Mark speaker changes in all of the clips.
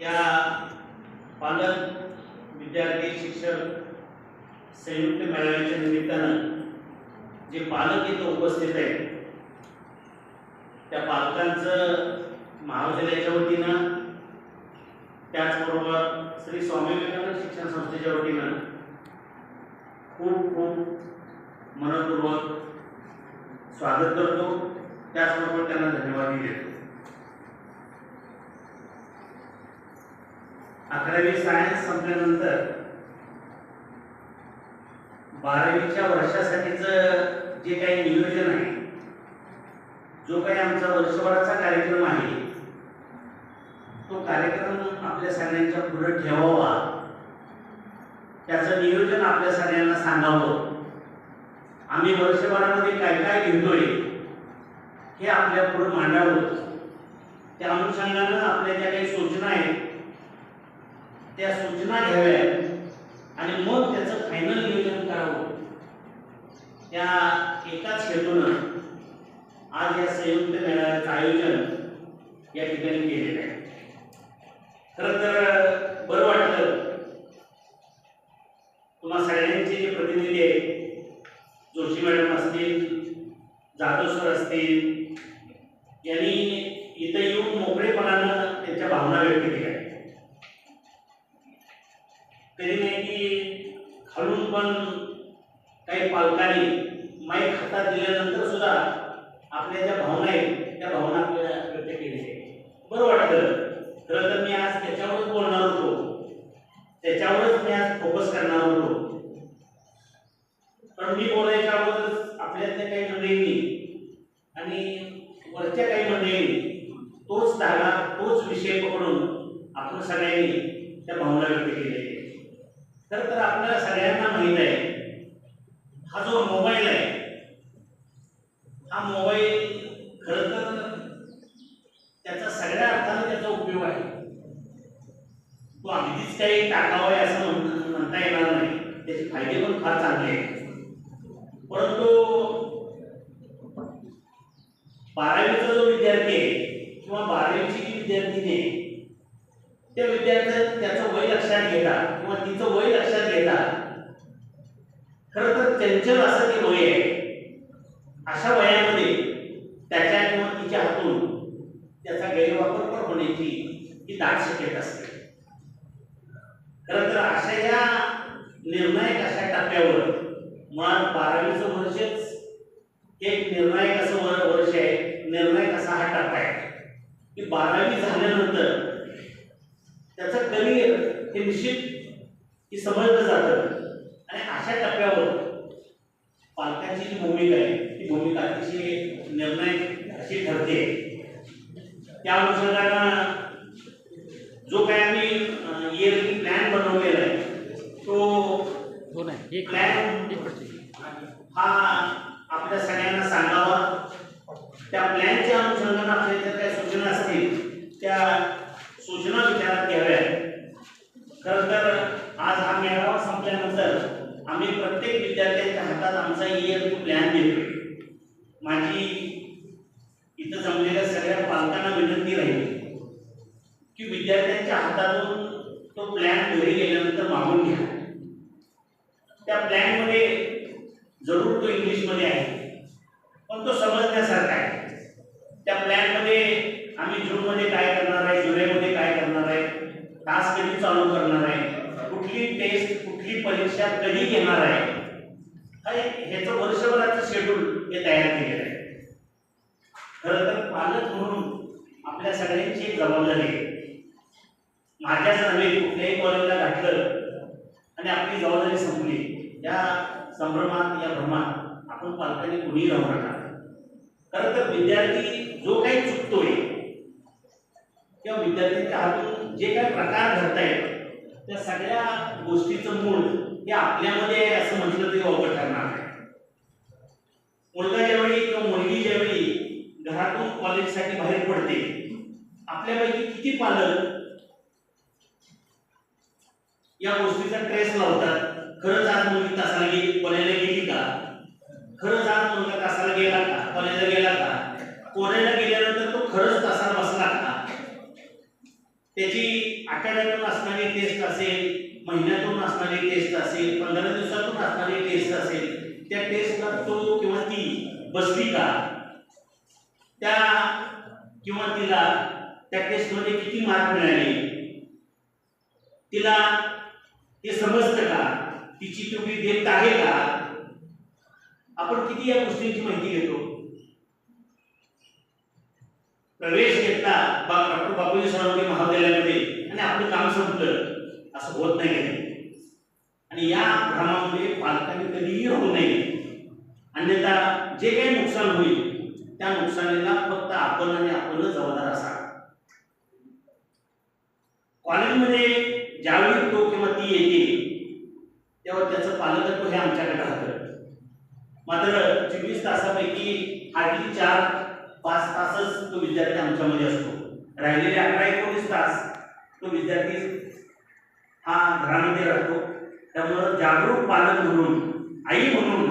Speaker 1: या पालक विद्यार्थी शिक्षक संयुक्त मेळाव्याच्या निमित्तानं जे पालक इथं उपस्थित आहेत त्या पालकांचं महाविद्यालयाच्या वतीनं त्याचबरोबर श्री स्वामी विवेकानंद शिक्षण संस्थेच्या वतीनं खूप खूप मनपूर्वक स्वागत करतो. त्याचबरोबर त्यांना धन्यवादही देतो. अकरावी सायन्स संपल्यानंतर बारावीच्या वर्षासाठीच जे काही नियोजन आहे जो काही आमचा वर्षभराचा कार्यक्रम आहे तो कार्यक्रम आपल्या सगळ्यांच्या पुढे ठेवावा. त्याचं नियोजन आपल्या सगळ्यांना सांगावं. आम्ही वर्षभरामध्ये काय काय घेतोय हे आपल्या पुढे मांडावं. त्या अनुषंगानं आपल्या ज्या काही सूचना आहेत त्या सूचना घ्याव्या आणि मग त्याचं फायनल नियोजन करावं. त्या एकाच हेतूनं आज या संयुक्त मेळाव्याचं आयोजन या ठिकाणी केलेलं आहे. खरं तर बरं वाटलं. तुम्हा सगळ्यांचे जे प्रतिनिधी आहेत जोशी मॅडम असतील जाधव सर असतील यांनी इथं येऊन मोकळेपणानं त्यांच्या भावना व्यक्त केल्या. तरी नाही की खालून पण काही पालकांनी माईक हातात दिल्यानंतर सुद्धा आपल्या ज्या भावना आहेत त्या भावना आपल्याला व्यक्त केल्या आहेत. बरं वाटतं खरं तर मी आज त्याच्यावरच बोलणार होतो. त्याच्यावरच मी आज फोकस करणार होतो. पण मी बोलायच्या अगोदरच आपल्यातल्या काही मंडळींनी आणि वरच्या काही मंडळींनी तोच धागा तोच विषय पकडून आपण सगळ्यांनी त्या भावना व्यक्त केल्या आहेत. खरं तर आपल्याला सगळ्यांना माहीत आहे हा जो मोबाईल आहे हा मोबाईल खर तर त्याचा सगळ्या अर्थाने त्याचा उपयोग आहे. तो अगदीच काही टाकावा आहे असं म्हणता येणार नाही. त्याचे फायदे पण फार चांगले आहेत. परंतु बारावीचा जो विद्यार्थी आहे किंवा बारावीची जी विद्यार्थिनी आहे त्या विद्यार्थ्यात त्याचं वय लक्षात घेता किंवा तिचं वय लक्षात घेता खरं तर चंचल असं ते वय आहे. अशा वयामध्ये त्याच्या किंवा तिच्या हातून त्याचा गैरवापर पण होण्याची ही दाट शक्यता असते. खरं तर अशा या निर्णायक अशा टप्प्यावर मुळात बारावीचं वर्षच एक निर्णायक असं वर- वर्ष आहे. निर्णायक असा हा टप्पा आहे. की बारावी झाल्यानंतर त्याचं करिअर हे निश्चित की समजलं जातं. आणि अशा टप्प्यावर पालकांची जी भूमिका आहे ती भूमिका अतिशय निर्णायक अशी ठरते. त्या अनुषंगानं जो काय आम्ही इयरली प्लॅन बनवलेला आहे तो प्लॅन
Speaker 2: एक पडते
Speaker 1: हा आपल्या सगळ्यांना सांगावा त्या प्लॅनच्या अनुषंगानं आपल्या ज्या काही सूचना असतील त्या सूचना विचारात घ्याव्या खरं तर आज हा मेळावा संपल्यानंतर आम्ही प्रत्येक विद्यार्थ्यांच्या हातात आमचा इयर प्लॅन देतोय माझी इथं जमलेल्या सगळ्या पालकांना विनंती राहील की त्यांच्या हातातून तो प्लॅन घरी गेल्यानंतर मागून घ्या. त्या प्लॅनमध्ये जरूर तो इंग्लिशमध्ये आहे. पण तो समजण्यासारखा आहे. त्या प्लॅनमध्ये आम्ही जूनमध्ये काय करणार आहे जुलैमध्ये काय करणार आहे तास कधी चालू करणार आहे कुठली टेस्ट कुठली परीक्षा कधी घेणार आहे ह्याचं वर्षभराचं शेड्यूल हे तयार केलेलं आहे. खरं तर पालक म्हणून आपल्या सगळ्यांची एक जबाबदारी आहे. माझ्याच नव्हे कुठल्याही कॉलेजला घातलं आणि आपली जबाबदारी संपली या संभ्रमात या भ्रमात आपण पालकांनी कुणीही राहू नका. खरं तर विद्यार्थी जो काही चुकतोय किंवा विद्यार्थ्यांच्या हातून जे काही प्रकार घडतायत त्या सगळ्या गोष्टीचं मूळ हे आपल्यामध्ये आहे असं म्हटलं तरी वापर ठरणार नाही. मुलगा ज्यावेळी किंवा मुलगी ज्यावेळी घरातून कॉलेजसाठी बाहेर पडते आपल्यापैकी किती पालक या गोष्टीचा ट्रेस लावतात खरंच आज मुलगी तासाला गेली कॉलेजला गेली का खरंच आज मुलगा तासाला गेला का कॉलेजला गेला का कॉलेजला गेल्यानंतर तो खरंच तासाला बसला का त्याची आठवड्यातून असणारी टेस्ट असेल महिन्यातून असणारी टेस्ट असेल पंधरा दिवसातून असणारी टेस्ट असेल त्या टेस्टला तो किंवा ती बसली का त्या किंवा तिला त्या टेस्टमध्ये किती मार्क मिळाले तिला ते समजतं का तिची तेवढी देत आहे का आपण किती या गोष्टींची माहिती घेतो? प्रवेश घेतला बा डॉक्टर बापूजी सरांनी महाविद्यालयामध्ये आणि आपलं काम संपलं. असं होत नाही आणि या भ्रमामध्ये पालकांनी कधीही राहू नये. अन्यथा जे काही नुकसान होईल त्या नुकसानीला फक्त आपण आणि आपणच जबाबदार असा कॉलेजमध्ये ज्यावेळी तो किंवा ती येते तेव्हा त्याचं पालकत्व हे आमच्याकडे राहतं. मात्र चोवीस तासापैकी हार्डली चार पाच तासच तो विद्यार्थी आमच्यामध्ये असतो. राहिलेले अकरा एकोणीस तास तो विद्यार्थी हा घरामध्ये राहतो. त्यामुळं जागरूक पालक म्हणून आई म्हणून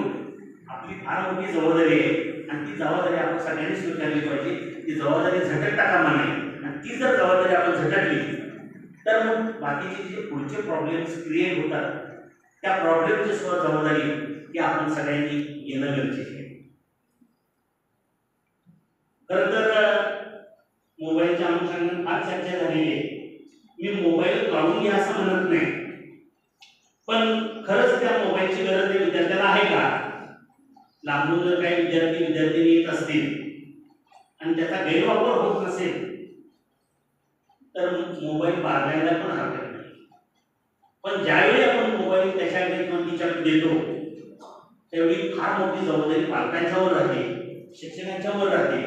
Speaker 1: आपली फार मोठी जबाबदारी आहे. आणि ती जबाबदारी आपण सगळ्यांनी स्वीकारली पाहिजे. ती जबाबदारी झटकता कामा नये आणि ती जर जबाबदारी आपण झटकली तर मग बाकीचे जे पुढचे प्रॉब्लेम्स क्रिएट होतात त्या प्रॉब्लेमची सुद्धा जबाबदारी ती आपण सगळ्यांनी येणं गरजेचं आहे. खरं तर मोबाईलच्या अनुषंगाने फार चर्चा झालेली आहे. मी मोबाईल काढून घ्या असं म्हणत नाही. पण खरंच त्या मोबाईलची गरज विद्यार्थ्याला आहे का? लांबून जर काही विद्यार्थी विद्यार्थिनी येत असतील आणि त्याचा गैरवापर होत नसेल तर मोबाईल बाळगायला पण हरकत नाही. पण ज्यावेळी आपण मोबाईल त्याच्या किंवा देतो त्यावेळी फार मोठी जबाबदारी पालकांच्यावर राहते शिक्षकांच्यावर राहते.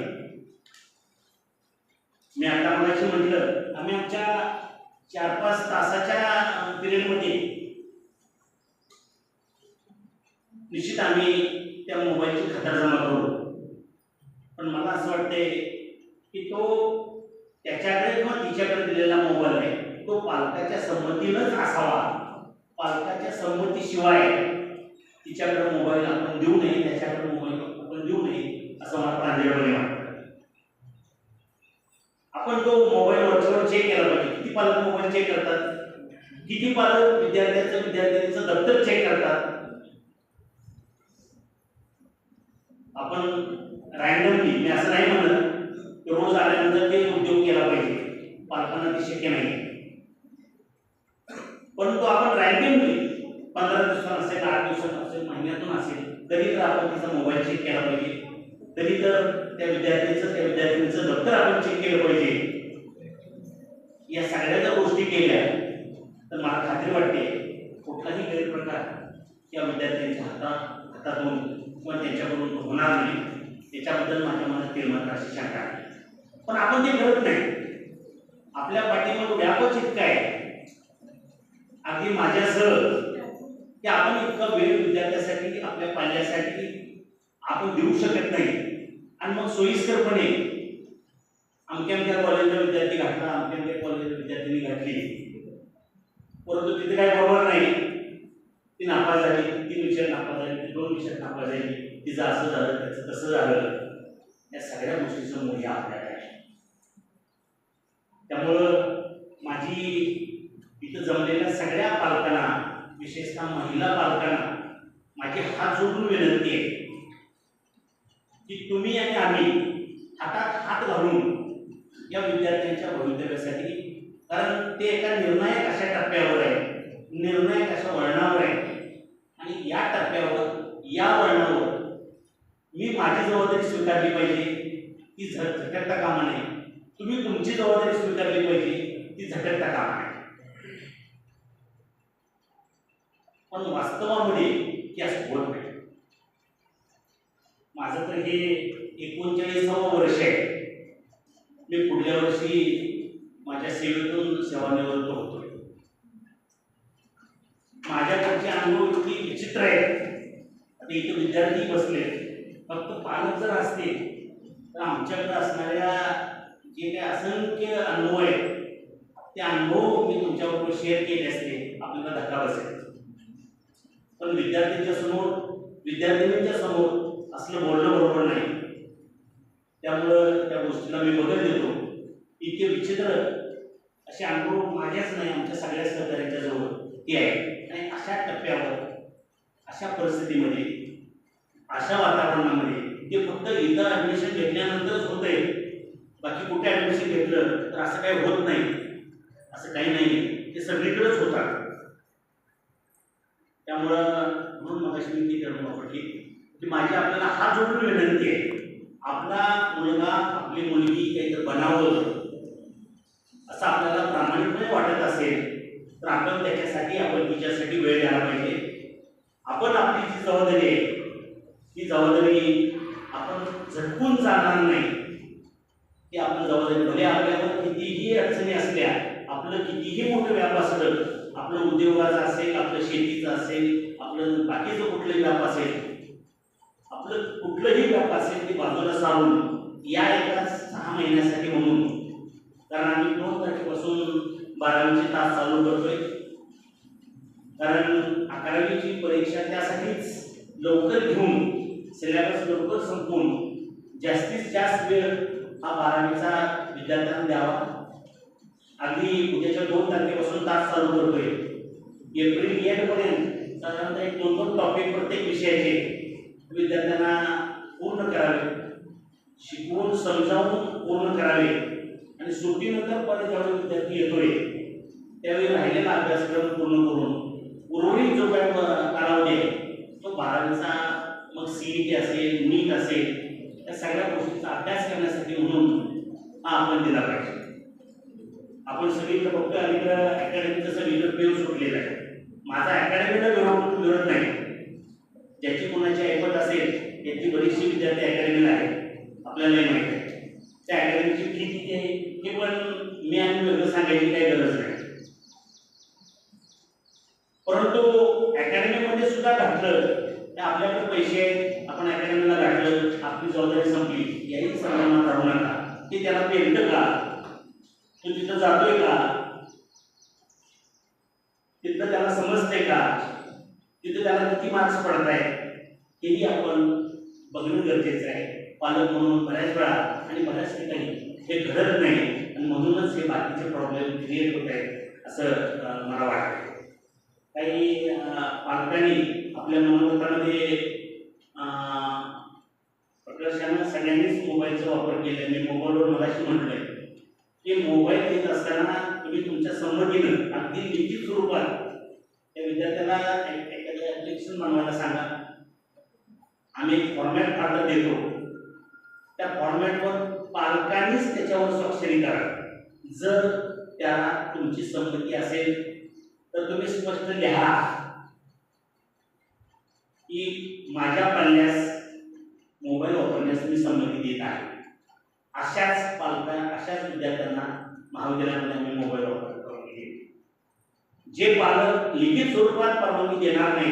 Speaker 1: मी आता मगाशी म्हटलं आम्ही आमच्या चार पाच तासाच्या पिरियडमध्ये निश्चित आम्ही त्या मोबाईलची खतर जमा करू. पण मला असं वाटतंय की तो त्याच्याकडे किंवा तिच्याकडे दिलेला मोबाईल आहे तो पालकाच्या संमतीनंच असावा. पालकाच्या संमतीशिवाय तिच्याकडे मोबाईल आपण देऊ नये त्याच्याकडे मोबाईल आपण देऊ नये असं मला प्रांजळपणे वाटतं. आपण तो मोबाईल वरच्यावर चेक केला पाहिजे. किती पालक मोबाईल चेक करतात? किती पालक विद्यार्थ्यांचं विद्यार्थिनीचं दप्तर चेक करतात? आपण रँडमली मी असं नाही म्हणत रोज आल्यानंतर ते उद्योग केला पाहिजे. पालकांना ते शक्य नाही. परंतु आपण रँडमली पंधरा दिवसात असेल आठ दिवसात असेल महिन्यातून असेल तरी तर आपण तिचा मोबाईल चेक केला पाहिजे. तरी तर त्या विद्यार्थ्यांचं त्या विद्यार्थिनीचं दप्तर आपण चेक केलं पाहिजे. या सगळ्या जर गोष्टी केल्या तर मला खात्री वाटते कुठलाही गैरप्रकार या विद्यार्थ्यांच्या हातात हातातून किंवा त्यांच्याकडून होणार नाही. त्याच्याबद्दल माझ्या मनात निर्माण अशी शंका आहे. पण आपण ते करत नाही. आपल्या पाठीमाग व्यापक इतकं आहे. अगदी माझ्यासह की आपण इतका वेळ विद्यार्थ्यासाठी आपल्या पाल्यासाठी आपण देऊ शकत नाही. आणि मग सोयीस्करपणे आमच्या आमच्या कॉलेजला विद्यार्थी घातला आमच्या आमच्या कॉलेजला विद्यार्थ्यांनी घातली. परंतु तिथे काय बरोबर नाही. ती नापास झाली तीन विषयात नापास झाली ती दोन विषयात नापास झाली. तिचं असं झालं त्याचं तसं झालं. या सगळ्या गोष्टीचं मूल्य आपल्याला आहे त्यामुळं माझी इथं जमलेल्या सगळ्या पालकांना विशेषतः महिला पालकांना माझी हात जोडून विनंती आहे की तुम्ही आणि आम्ही हातात हात घालून या विद्यार्थ्यांच्या भवितव्यासाठी कारण ते एका निर्णायक अशा टप्प्यावर आहे निर्णायक अशा वळणावर आहे. आणि या टप्प्यावर या वळणावर मी माझी जबाबदारी स्वीकारली पाहिजे ती झट झटकता कामा नये तुम्ही तुमची जबाबदारी स्वीकारली पाहिजे ती झटकता कामा नये पण वास्तवामध्ये ती असं होत नाही माझं तर हे एकोणचाळीसावं वर्ष आहे. मी पुढल्या वर्षी माझ्या सेवेतून सेवानिवृत्त होतोय. माझ्याकडचे अनुभव इतकी विचित्र आहेत. आता इथे विद्यार्थी बसले फक्त पालक जर असते तर आमच्याकडे असणाऱ्या जे काही असंख्य अनुभव आहेत ते अनुभव मी तुमच्याबरोबर शेअर केले असते. आपल्याला धक्का बसेल. पण विद्यार्थ्यांच्या समोर विद्यार्थिनींच्या समोर असलं बोलणं बरोबर नाही. त्यामुळं त्या गोष्टीला मी बदल देतो. इतके विचित्र असे अनुभव माझ्याच नाही आमच्या सगळ्या सहकार्याच्या जवळ. ते आहे आणि अशा टप्प्यावर अशा परिस्थितीमध्ये अशा वातावरणामध्ये ते फक्त इथं ॲडमिशन घेतल्यानंतरच आहे बाकी कुठे ॲडमिशन घेतलं तर असं काही होत नाही. असं काही नाही ते सगळीकडेच होतात. त्यामुळं म्हणून मग मी ती करणं वापरली की माझी आपल्याला हा जोडून विनंती आहे आपला मुलगा आपली मुलगी काहीतरी बनावं असं आपल्याला प्रामाणिकपणे वाटत असेल तर आपण त्याच्यासाठी आपण तिच्यासाठी वेळ द्यायला पाहिजे. आपण आपली जी जबाबदारी आहे ती जबाबदारी आपण झटकून चालणार नाही. ती आपलं जबाबदारी भले आपल्यावर कितीही अडचणी असल्या आपलं कितीही मोठं व्याप असलं आपलं उद्योगाचं असेल आपलं शेतीचं असेल आपलं बाकीचं कुठलंही व्याप असेल आपलं कुठलंही व्याप असेल ते बाजूला सारून या एका सहा महिन्यासाठी म्हणून. कारण आम्ही दोन तारखेपासून बारावीचे तास चालू करतोय. कारण अकरावीची परीक्षा त्यासाठीच लवकर घेऊन सिलेबस लवकर संपवून जास्तीत जास्त वेळ हा बारावीचा विद्यार्थ्यांना द्यावा. अगदी उद्याच्या दोन तारखेपासून तास चालू करतोय. एप्रिल एंडपर्यंत साधारणतः एक दोन दोन टॉपिक प्रत्येक विषयाचे विद्यार्थ्यांना पूर्ण करावे. शिकवून समजावून पूर्ण करावे. आणि सुट्टीनंतर परत ज्यावेळी विद्यार्थी येतोय. त्यावेळी राहिलेला अभ्यासक्रम पूर्ण करून उर्वरित जो काय कालावधी आहे तो बारावीचा मग सी ई टी असेल नीट असेल या सगळ्या गोष्टींचा अभ्यास करण्यासाठी म्हणून हा आपण दिला पाहिजे. आपण सगळीकडे बघतोय अलीकडं अकॅडमीचं सगळीकडे पेव सुटलेला आहे. माझा अकॅडमीला विरोध विरोध नाही. ज्याची कोणाची ऐपत असेल याची बरीचशी विद्यार्थी अकॅडमीला आहेत. आपल्यालाही माहिती. आहे त्या अकॅडमीची फी किती आहे. हे पण मी आणि वेगळं सांगायची काही गरज नाही. परंतु अकॅडमीमध्ये सुद्धा घातलं तर आपल्याकडे पैसे आहेत. आपण अकॅडमीला घातलं आपली जबाबदारी संपली. याही समाधानात राहू नका. ते त्याला पेरतं का? तो तिथं जातोय का? तिथं त्याला समजतंय का? तिथं त्याला किती मार्क्स पडत आहेत हेही आपण बघणं गरजेचं आहे. पालक म्हणून बऱ्याच वेळा आणि बऱ्याच ठिकाणी हे घडत नाही आणि म्हणूनच हे बाकीचे प्रॉब्लेम क्रिएट होत आहेत असं मला वाटतं काही पालकांनी आपल्या मनोगतामध्ये प्रकर्षानं सगळ्यांनीच मोबाईलचा वापर केला मी मोबाईलवर मगाशी म्हटलंय. की मोबाईल घेत असताना तुम्ही तुमच्या संमतीनं अगदी लिखित स्वरूपात त्या विद्यार्थ्यांना एक- एखादं ॲप्लिकेशन बनवायला सांगा. आम्ही फॉर्मॅट काढत देतो. त्या फॉर्मॅटवर पालकांनीच त्याच्यावर स्वाक्षरी करा. जर त्याला तुमची संमती असेल तर तुम्ही स्पष्ट लिहा की माझ्या पाल्यास मोबाईल वापरण्यास मी संमती देत आहे अशाच पालकांना अशाच विद्यार्थ्यांना महाविद्यालयामध्ये आम्ही मोबाईल वापर करून जे पालक लिखित स्वरूपात परवानगी देणार नाही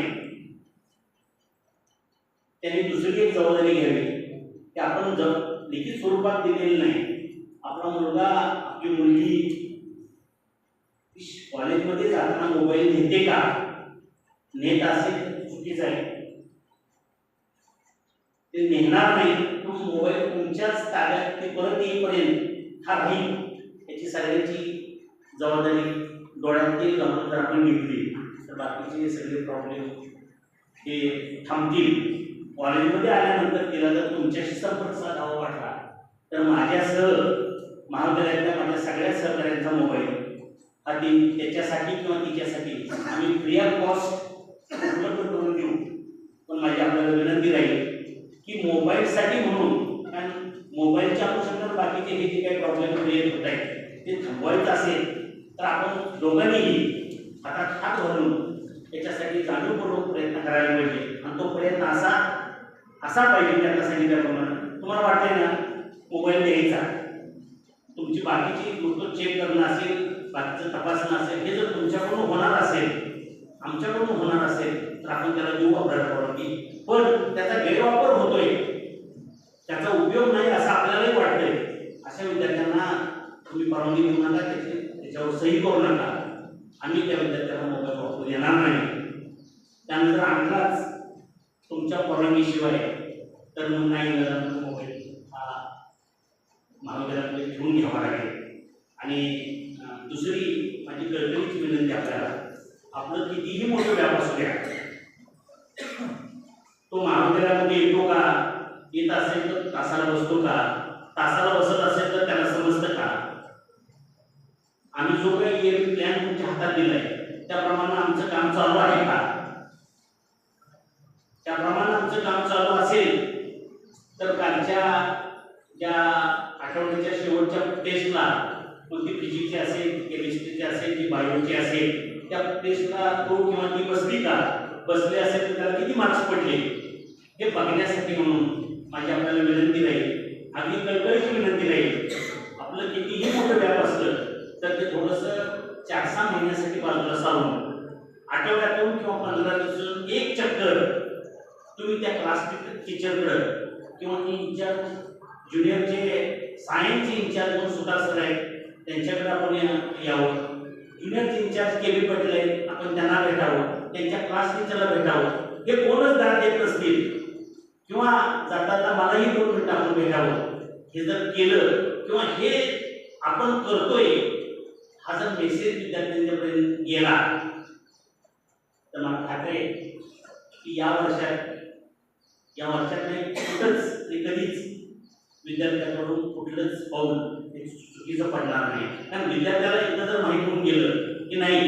Speaker 1: त्यांनी दुसरी एक जबाबदारी घ्यावी की आपण जर लिखित स्वरूपात दिलेली नाही आपला मुलगा आपली मुलगी कॉलेजमध्ये जाताना मोबाईल नेते का? नेत असेल चुकीचं आहे. ते नेणार नाही. तो मोबाईल तुमच्याच ताब्यात ते परत येईपर्यंत हा राहील. याची सगळ्यांची जबाबदारी डोळ्यात तेल जर आपण घेतली तर बाकीचे सगळे प्रॉब्लेम हे थांबतील. कॉलेजमध्ये आल्यानंतर तिला जर तुमच्याशी संपर्क साधावा वाटला तर माझ्यासह महाविद्यालयातल्या माझ्या सगळ्या सहकाऱ्यांचा मोबाईल हा ती त्याच्यासाठी किंवा तिच्यासाठी आम्ही फ्री ऑफ कॉस्ट उपलब्ध करून देऊ पण माझी आपल्याला विनंती राहील की मोबाईलसाठी म्हणून कारण मोबाईलच्या अनुषंगाने बाकीचे हे जे काही प्रॉब्लेम क्रिएट होत आहेत ते थांबवायचं असेल तर आपण दोघांनीही हातात हात घालून त्याच्यासाठी जाणीवपूर्वक प्रयत्न करायला पाहिजे. आणि तो प्रयत्न असा असा पाहिजे त्यांना सांगितल्याप्रमाणे तुम्हाला वाटतंय ना मोबाईल द्यायचा तुमची बाकीची गोष्ट चेक करणं असेल बाकीचं तपासणं असेल हे जर तुमच्याकडून होणार असेल आमच्याकडून होणार असेल तर आपण त्याला देऊ वापरायला परवानगी. पण त्याचा गैरवापर होतोय. त्याचा उपयोग नाही असं आपल्यालाही वाटतंय. अशा विद्यार्थ्यांना तुम्ही परवानगी देऊ नका त्याची त्याच्यावर सही करू नका आम्ही त्या विद्यार्थ्यांना मोबाईल वापरू देणार नाही. त्यानंतर आणलाच तुमच्या परवानगीशिवाय तर मग नाही मोबाईल हा महाविद्यालयामध्ये घेऊन घ्यावा लागेल. आणि दुसरी माझी कळकळीची विनंती आपल्याला आपलं कितीही मोठं व्यापार असू द्या तो महाविद्यालयामध्ये येतो का? येत असेल तर तासाला बसतो का? तासाला बसत असेल तर त्याला समजतं का? आम्ही जो काही एक प्लॅन तुमच्या हातात दिलाय त्याप्रमाणे आमचं काम चालू आहे का? त्याप्रमाणे आमचं काम चालू असेल तर कालच्या ज्या आठवड्याच्या शेवटच्या टेस्टला मग ती फिजिक्सची असेल केमिस्ट्रीची असेल की बायोची असेल त्या टेस्टला तो किंवा ती बसली का? बसले असेल तर त्याला किती मार्क्स पडले? हे बघण्यासाठी म्हणून माझी आपल्याला विनंती राहील. अगदी कळकळीची विनंती राहील. आपलं कितीही मोठं व्याप असलं तर ते थोडंसं चार सहा महिन्यासाठी बाजूला सारून आठवड्यातून किंवा पंधरा दिवसातून एक चक्कर तुम्ही त्या क्लास टीचरकडं किंवा इंचार्ज ज्युनियरचे सायन्सचे इंचार्ज म्हणून सुद्धा सर आहेत त्यांच्याकडे आपण यावं. ज्युनियरचे इंचार्ज के बी पटेल आहेत आपण त्यांना भेटावं. त्यांच्या क्लास टीचरला भेटावं. हे कोणच दाद देत नसतील. किंवा जाता मलाही दोन मिनिटं आपण भेटावं हे जर केलं किंवा हे आपण करतोय हा जर मेसेज विद्यार्थ्यांच्यापर्यंत गेला तर मला खात्री आहे की या वर्षात या वर्षात नाही कुठंच कधीच विद्यार्थ्यांकडून कुठलंच पाऊल चुकीचं पडणार नाही. कारण विद्यार्थ्याला एकदा जर माहीत होऊन गेलं की नाही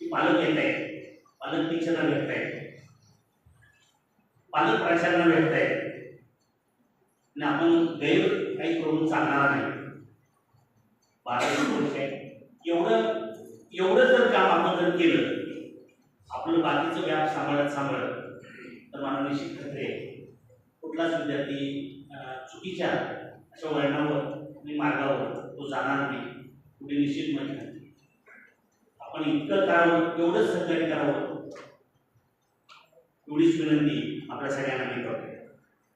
Speaker 1: की पालक येत आहेत पालक टीचरला भेटत आहेत पालक प्राचार्यांना भेटत आहेत. आणि आपण गैर काही करून चालणार नाही. बारावी वर्ष आहे. एवढं एवढं जर काम आपण जर केलं आपलं बाकीचं व्याप सांभाळत सांभाळत तर मला निश्चित खात्री कुठलाच विद्यार्थी चुकीच्या अशा वळणावर आणि मार्गावर तो जाणार नाही. कुठे निश्चित माहिती आपण इतकं करावं एवढंच सहकार्य करावं. एवढीच विनंती. आपल्या सगळ्यांना मी करतो